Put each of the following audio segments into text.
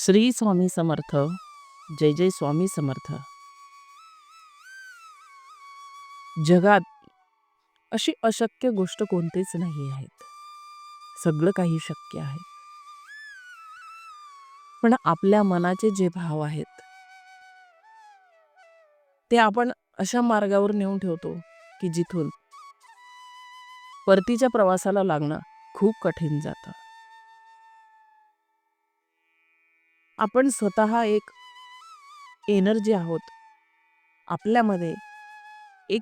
श्री स्वामी समर्थ जय जय स्वामी समर्थ. जगात अशी अशक्य गोष्ट कोणतीच नाही आहेत. सगळं काही शक्य आहे. पण आपल्या मनाचे जे भाव आहेत ते आपण अशा मार्गावर नेऊन ठेवतो की जिथून परतीच्या प्रवासाला लागणं खूप कठीण जातं. आपण स्वतः एक एनर्जी आहोत. आपल्यामध्ये एक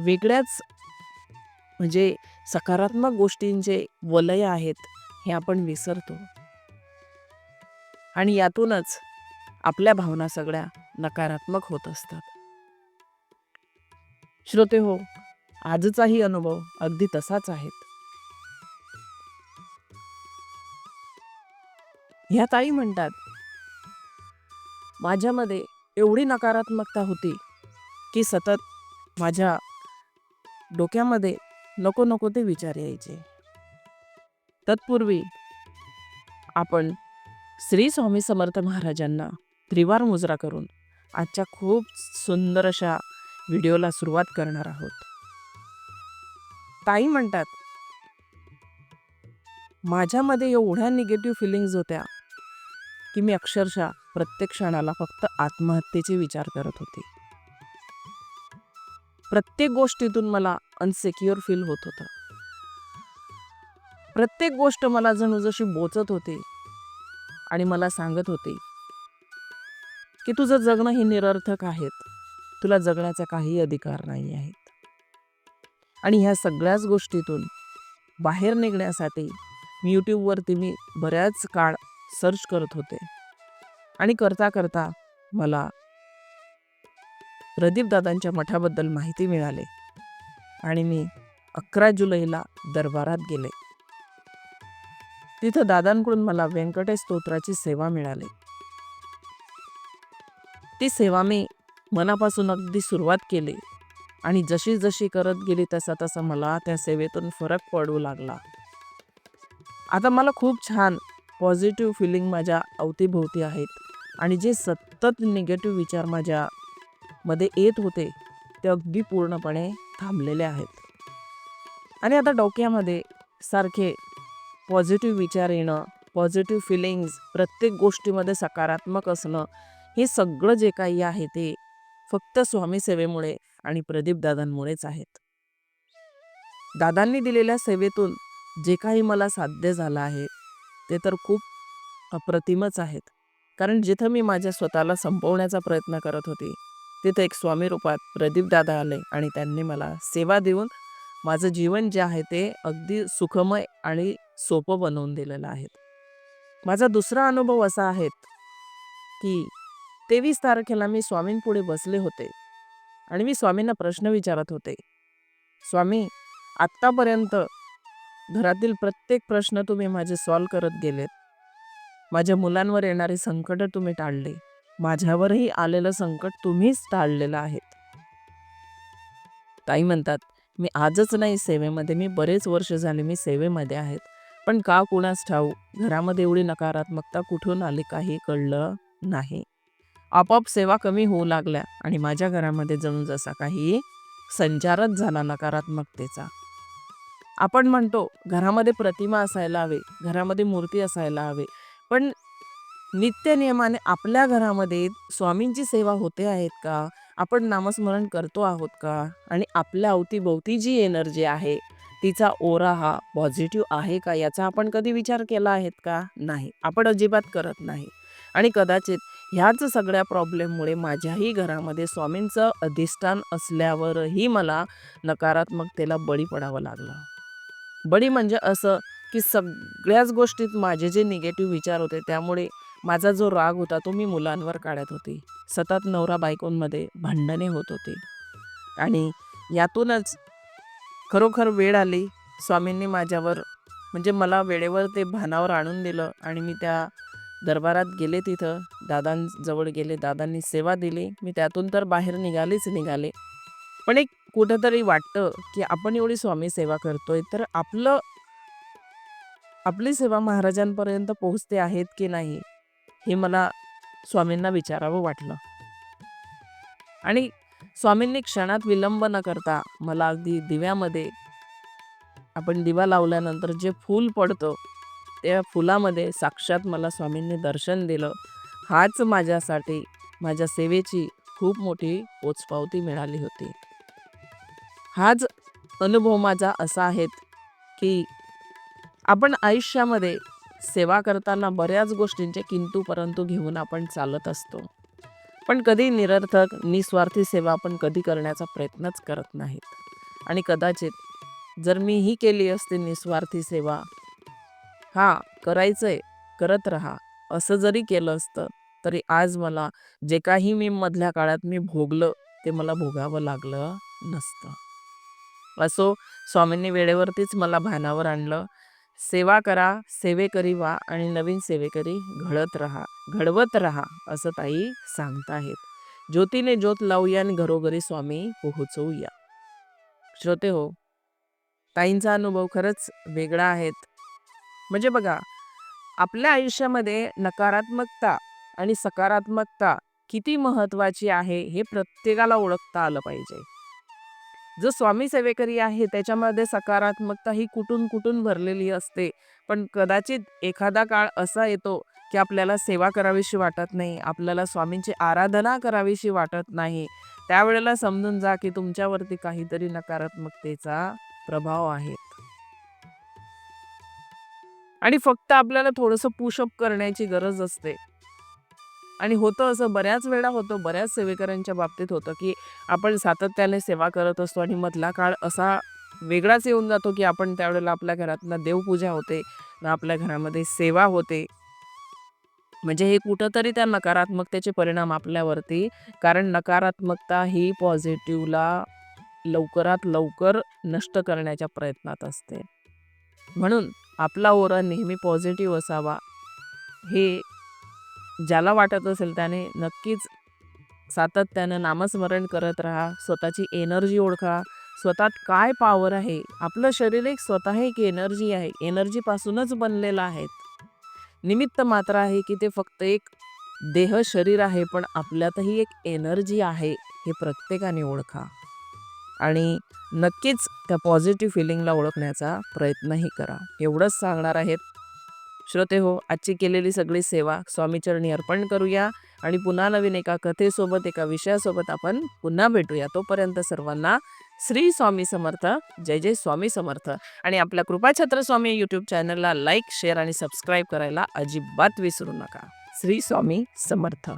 वेगळ्याच म्हणजे सकारात्मक गोष्टींचे वलय आहेत हे आपण विसरतो. आणि यातूनच आपल्या भावना सगळ्या नकारात्मक होत असतात. श्रोते हो आजचाही अनुभव अगदी तसाच आहेत. ह्या ताई म्हणतात माझ्यामध्ये एवढी नकारात्मकता होती की सतत माझ्या डोक्यामध्ये नको नको ते विचार यायचे. तत्पूर्वी आपण श्री स्वामी समर्थ महाराजांना त्रिवार मुजरा करून आजच्या खूप सुंदर अशा व्हिडिओला सुरुवात करणार आहोत. ताई म्हणतात माझ्यामध्ये एवढ्या निगेटिव्ह फिलिंग्ज होत्या की मी अक्षरशः प्रत्येक क्षणाला फक्त आत्महत्येचे विचार करत होते. प्रत्येक गोष्टीतून मला अनसेक्युअर फील होत होतं. प्रत्येक गोष्ट मला जणू जशी बोचत होते आणि मला सांगत होते की तुझं जगणं हे निरर्थक आहेत. तुला जगण्याचा काही अधिकार नाही आहेत आणि ह्या सगळ्याच गोष्टीतून बाहेर निघण्यासाठी यूट्यूबवरती मी बऱ्याच काळ सर्च करत होते. आणि करता करता मला प्रदीपदादांच्या मठाबद्दल माहिती मिळाली आणि मी अकरा जुलैला दरबारात गेले. तिथं दादांकडून मला व्यंकटेश स्तोत्राची सेवा मिळाली. ती सेवा मी मनापासून अगदी सुरुवात केली आणि जशी जशी करत गेली तसा तसा मला त्या सेवेतून फरक पडू लागला. आता मला खूप छान पॉझिटिव्ह फिलिंग माझ्या अवतीभोवती आहेत. आणि जे सतत निगेटिव्ह विचार माझ्या मध्ये येत होते ते अगदी पूर्णपणे थांबलेले आहेत. आणि आता डोक्यामध्ये सारखे पॉझिटिव्ह विचार येणं पॉझिटिव्ह फिलिंग्ज प्रत्येक गोष्टीमध्ये सकारात्मक असणं हे सगळं जे काही आहे ते फक्त स्वामी सेवेमुळे आणि प्रदीप दादांमुळेच आहेत. दादांनी दिलेल्या सेवेतून जे काही मला साध्य झालं आहे ते तर खूप अप्रतिमच आहेत. कारण जिथं मी माझ्या स्वतःला संपवण्याचा प्रयत्न करत होती तिथं एक स्वामी रूपात प्रदीपदादा आले आणि त्यांनी मला सेवा देऊन माझं जीवन जे आहे ते अगदी सुखमय आणि सोपं बनवून दिलेलं आहे. माझा दुसरा अनुभव असा आहे की तेवीस तारखेला मी स्वामींपुढे बसले होते आणि मी स्वामींना प्रश्न विचारत होते. स्वामी आत्तापर्यंत घरातील प्रत्येक प्रश्न तुम्ही माझे सॉल्व करत गेलेत. माझ्या मुलांवर येणारे संकट तुम्ही टाळले. माझ्यावरही आलेलं संकट तुम्हीच टाळलेलं आहेत. ताई म्हणतात मी आजच नाही सेवेमध्ये मी बरेच वर्ष झाले मी सेवेमध्ये आहेत. पण का कुणास ठाऊ घरामध्ये एवढी नकारात्मकता कुठून आली काही कळलं नाही. आपोआप सेवा कमी होऊ लागल्या आणि माझ्या घरामध्ये जणू जसा काही संचारच झाला नकारात्मकतेचा. आपण म्हणतो घरामध्ये प्रतिमा असायला हवे घरामध्ये मूर्ती असायला हवे. पण नित्य नियमाने आपल्या घरामध्ये स्वामींची सेवा होते आहेत का? आपण नामस्मरण करतो आहोत का? आणि आपल्या अवतीभोवती जी एनर्जी आहे तिचा ओरा हा पॉझिटिव्ह आहे का? याचा आपण कधी विचार केला आहेत का? नाही. आपण अजिबात करत नाही. आणि कदाचित ह्याच सगळ्या प्रॉब्लेममुळे माझ्याही घरामध्ये स्वामींचं अधिष्ठान असल्यावरही मला नकारात्मकतेला बळी पडावं लागलं. बळी म्हणजे असं की सगळ्याच गोष्टीत माझे जे निगेटिव्ह विचार होते त्यामुळे माझा जो राग होता तो मी मुलांवर काढत होते. सतत नवरा बायकोंमध्ये भांडणे होत होते. आणि यातूनच खरोखर वेळ आली. स्वामींनी माझ्यावर म्हणजे मला वेळेवर ते भानावर आणून दिलं आणि मी त्या दरबारात गेले तिथं. दादांजवळ गेले दादांनी सेवा दिली. मी त्यातून तर बाहेर निघालीच निघाले. पण एक कुठंतरी वाटतं की आपण एवढी स्वामी सेवा करतोय तर आपलं आपली सेवा महाराजांपर्यंत पोहोचते आहेत की नाही हे मला स्वामींना विचारावं वाटलं. आणि स्वामींनी क्षणात विलंब न करता मला अगदी दिव्यामध्ये आपण दिवा लावल्यानंतर जे फूल पडतं त्या फुलामध्ये साक्षात मला स्वामींनी दर्शन दिलं. हाच माझ्यासाठी माझ्या सेवेची खूप मोठी पोचपावती मिळाली होती. हाच अनुभव माझा असा आहे की आपण आयुष्यामध्ये सेवा करताना बऱ्याच गोष्टींचे किंतू परंतु घेऊन आपण चालत असतो. पण कधी निरर्थक निस्वार्थी सेवा आपण कधी करण्याचा प्रयत्नच करत नाहीत. आणि कदाचित जर मी ही केली असती निस्वार्थी सेवा हा करायचं आहे करत राहा. असं जरी केलं असतं तरी आज मला जे काही मी मधल्या काळात मी भोगलं ते मला भोगावं लागलं नसतं. असो स्वामींनी वेळेवरतीच मला भानावर आणलं. सेवा करा सेवेकरी व्हा आणि नवीन सेवेकरी घडत राहा घडवत राहा असं ताई सांगताहेत. ज्योतीने ज्योत लावूया आणि घरोघरी स्वामी पोहोचवूया. श्रोते हो ताईंचा अनुभव खरंच वेगळा आहेत. म्हणजे बघा आपल्या आयुष्यामध्ये नकारात्मकता आणि सकारात्मकता किती महत्त्वाची आहे हे प्रत्येकाला ओळखता आलं पाहिजे. जो स्वामी सेवेकरी आहे त्याच्यामध्ये सकारात्मकता ही कुठून कुठून भरलेली असते. पण कदाचित एखादा काळ असा येतो की आपल्याला सेवा करावीशी वाटत नाही आपल्याला स्वामींची आराधना करावीशी वाटत नाही. त्यावेळेला समजून जा की तुमच्यावरती काहीतरी नकारात्मकतेचा प्रभाव आहे. आणि फक्त आपल्याला थोडंसं पुशअप करण्याची गरज असते. आणि होतं असं बऱ्याच वेळा होतं बऱ्याच सेवेकऱ्यांच्या बाबतीत होतं की आपण सातत्याने सेवा करत असतो आणि मधला काळ असा वेगळाच येऊन जातो की आपण त्यावेळेला आपल्या घरात ना देवपूजा होते ना आपल्या घरामध्ये सेवा होते. म्हणजे हे कुठंतरी त्या नकारात्मकतेचे परिणाम आपल्यावरती कारण नकारात्मकता ही पॉझिटिव्हला लवकरात लवकर नष्ट करण्याच्या प्रयत्नात असते. म्हणून आपला ओरा नेहमी पॉझिटिव्ह असावा हे ज्याला वाटत असेल त्याने नक्कीच सातत्यानं नामस्मरण करत राहा स्वतःची एनर्जी ओळखा स्वतःत काय पॉवर आहे? आपलं शरीर एक स्वतः एक एनर्जी आहे एनर्जीपासूनच बनलेलं आहे. निमित्त मात्र आहे की ते फक्त एक देह शरीर आहे पण आपल्यातही एक एनर्जी आहे हे प्रत्येकाने ओळखा. आणि नक्कीच त्या पॉझिटिव्ह फिलिंगला ओळखण्याचा प्रयत्नही करा. एवढंच सांगणार आहेत श्रोते हो आजची केलेली सगळी सेवा स्वामीचरणी अर्पण करूया आणि पुन्हा नवीन एका कथेसोबत एका विषयासोबत आपण पुन्हा भेटूया. तोपर्यंत सर्वांना श्री स्वामी समर्थ जय जय स्वामी समर्थ. आणि आपल्या कृपाछत्र स्वामी यूट्यूब चॅनलला लाईक शेअर आणि सबस्क्राईब करायला अजिबात विसरू नका. श्री स्वामी समर्थ.